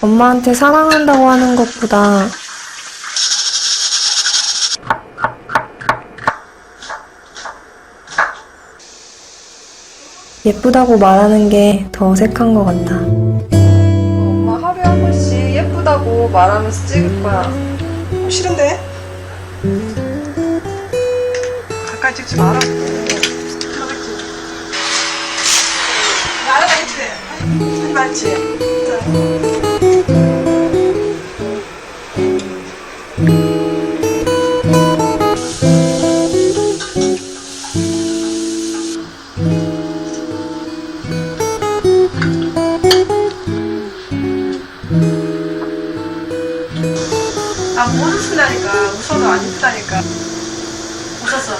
엄마한테 사랑한다고 하는 것보다 예쁘다고 말하는 게 더 어색한 것 같다. 엄마 하루에 한 번씩 예쁘다고 말하면서 찍을 거야. 싫은데? 가까이 찍지 마라. 나랑 했지? 맞지? 이쁘다니까. 웃었어.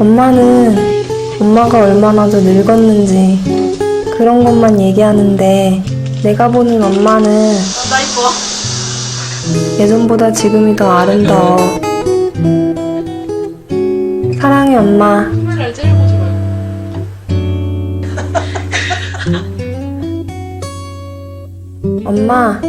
엄마는 엄마가 얼마나 더 늙었는지 그런 것만 얘기하는데 내가 보는 엄마는 나 이뻐. 예전보다 지금이 더 아름다워. 사랑해 엄마. 엄마